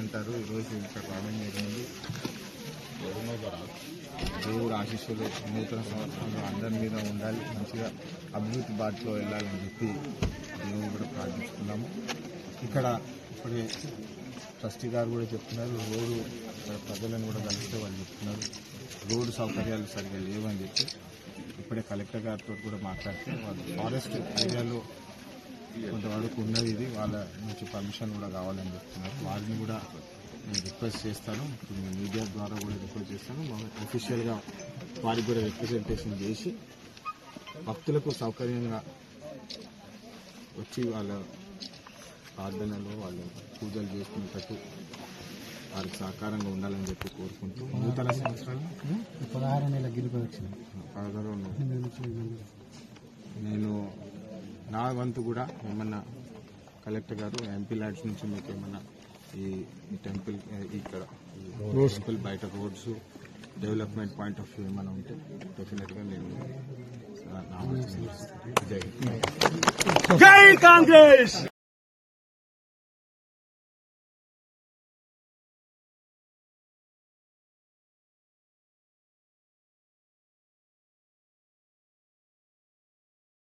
అంటారు ఈరోజు ఇక్కడ రావడం జరిగింది. దేవుడు ఆశీస్సులు నూతన సంవత్సరంలో అందరి మీద ఉండాలి. మంచిగా అభివృద్ధి బాటలో వెళ్ళాలని చెప్పి దేవుడు కూడా ప్రార్థిస్తున్నాము. ఇక్కడ ఇప్పుడే ట్రస్టీ గారు కూడా చెప్తున్నారు. రోడ్డు ఇక్కడ ప్రజలను కూడా కలిస్తే వాళ్ళు చెప్తున్నారు. రోడ్డు సౌకర్యాలు సరిగ్గా లేవని చెప్పి ఇప్పుడే కలెక్టర్ గారితో కూడా మాట్లాడితే వాళ్ళు ఫారెస్ట్ ఏరియాలో కొంతవరకు ఉన్నది ఇది. వాళ్ళ నుంచి పర్మిషన్ కూడా కావాలని చెప్తున్నారు. వారిని కూడా నేను రిక్వెస్ట్ చేస్తాను. ఇప్పుడు నేను మీడియా ద్వారా కూడా రిక్వెస్ట్ చేస్తాను. అఫీషియల్గా వారికి కూడా రిప్రజెంటేషన్ చేసి భక్తులకు సౌకర్యంగా వచ్చి వాళ్ళ ప్రార్థనలో వాళ్ళు పూజలు చేసుకునేటట్టు వారికి సహకారంగా ఉండాలని చెప్పి కోరుకుంటూ నూతన సంవత్సరాలు. పదహారు నెలల గిరిపి వచ్చింది పదహారు నేను నా వంతు కూడా ఏమన్నా కలెక్టర్ గారు ఎంపీ ల్యాడ్స్ నుంచి మీకు ఏమన్నా ఈ టెంపుల్ ఇక్కడ ఈ టెంపుల్ బయట roads development point of view ఏమైనా ఉంటే డెఫినెట్గా నేను. జై కాంగ్రెస్!